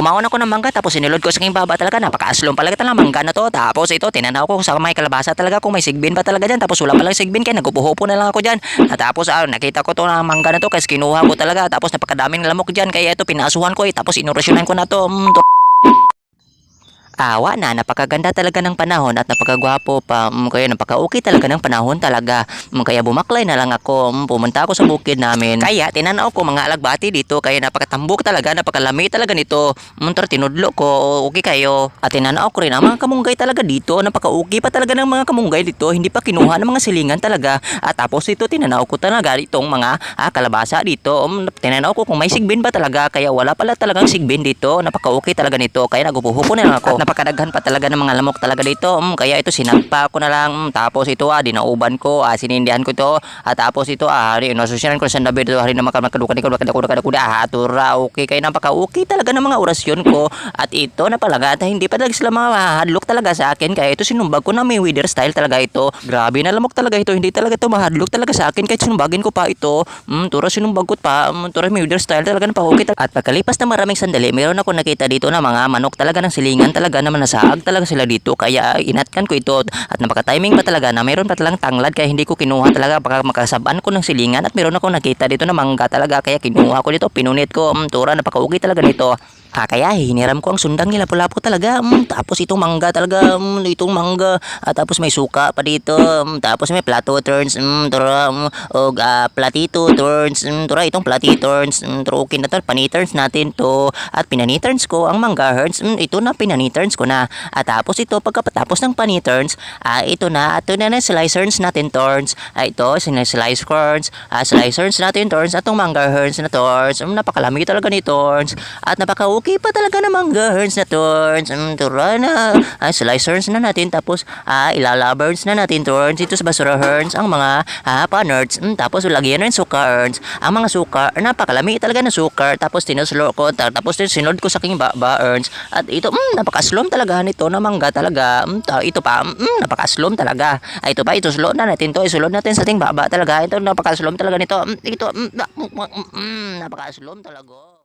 kumawan ako ng mangga tapos sinulod ko sa aking baba talaga. Napaka-aslong talaga talaga mangga na to. Tapos ito, tinanaw ko sa may kalabasa talaga kung may sigbin pa talaga dyan. Tapos wala palang sigbin kaya nagupuho na lang ako dyan. At tapos ah, nakita ko to na mangga na to kasi kinuha ko talaga. Tapos napakadaming lamok dyan kaya ito pinasuhan ko eh. Tapos inorasyonan ko na to. Mm, to Awa na, napakaganda talaga ng panahon at napakagwapo pa. Mm, kaya napaka-okay talaga ng panahon talaga. Mm, kaya bumaklay na lang ako. Mm, pumunta ako sa bukid namin. Kaya tinanaw ko mga alagbati dito. Kaya napakatambok talaga, napakalami talaga nito. Mm, tara, tinudlo ko. Okay kayo. At tinanaw ko rin ang mga kamunggay talaga dito. Napaka-okay pa talaga ng mga kamunggay dito. Hindi pa kinuha ng mga silingan talaga. At tapos ito, tinanaw ko talaga itong mga ah, kalabasa dito. Um, tinanaw ko kung may sigbin ba talaga. Kaya wala pala talagang sigbin dito. Napaka-okay talaga nito. Kaya nagupuhupo na lang ako. At napakadaghan pa talaga ng mga lamok talaga dito. Um, kaya ito sinagpa ko na lang. Um, tapos ito ah, dinauban ko. Ah, sinindihan ko ito. At tapos ito ah, hari, nasusyanan ko sa dabi dito. Hari na makadukan ko. Makadukan ko. Ah, tura. Okay. Kaya napaka-okay talaga ng mga orasyon ko. At ito na palaga. At hindi pa talaga sila mga hadlok talaga sa akin. Kaya ito sinumbag ko na may wither style talaga ito. Grabe na lamok talaga ito. Hindi talaga ito mahadlok talaga sa akin. Kahit sinumbagin ko pa ito. Mm, tura sinumbag ko pa. Mm, tura may wither style talaga na pa-okay talaga. At pagkalipas na maraming sandali, meron ako nakita dito na mga manok talaga ng silingan talaga na manasaag talaga sila dito. Kaya inatkan ko ito. At napaka-timing pa talaga na meron pa talang tanglad. Kaya hindi ko kinuha talaga. Baka makasabaan ko ng silingan. At meron ako nakita dito na mangga talaga. Kaya kinuha ko dito. Pinunit ko. Mm, tura napaka-okay talaga nito. Ah, kaya hiniram ko ang sundang nila pula-po talaga. Mm, tapos itong mangga talaga, mm, itong mangga. Ah, tapos may suka pa dito. Mm, tapos may plato turns. Mm, tura, mm, og ah, platito turns. Mm, tura, itong platito turns. Mm, tura, okay na to. Paniturns natin to. At pinaniturns ko ang mangga herns. Mm, ito na pinaniturns ko na. At tapos ito, pagkatapos ng paniturns, ah, ito na. Ito na na slicers natin turns. Ah, ito, slice corns. Ah, slicers natin turns. At itong mangga herns na turns. Mm, napakalami talaga ni turns. At napaka okay pa talaga na mangga herns na turns. Mm, tura na. Ah, slicers na natin. Tapos, ah, ilalaburns na natin turns. Ito sa basura herns. Ang mga ah, panerds. Mm, tapos, lagyan rin suka herns. Ang mga suka, napakalami talaga na sukar. Tapos, tinuslo ko. Ta- Tapos, sinod ko sa aking ba, ba herns. At ito, mm, napakaslom talaga nito na mangga talaga. Mm, ito pa, mm, napakaslom talaga. Ah, ito pa, ituslot na natin to. Isulot natin sa ating baba talaga. Ito, napakaslom talaga nito. Mm, ito, mm, mm, mm, mm, napakaslom talaga.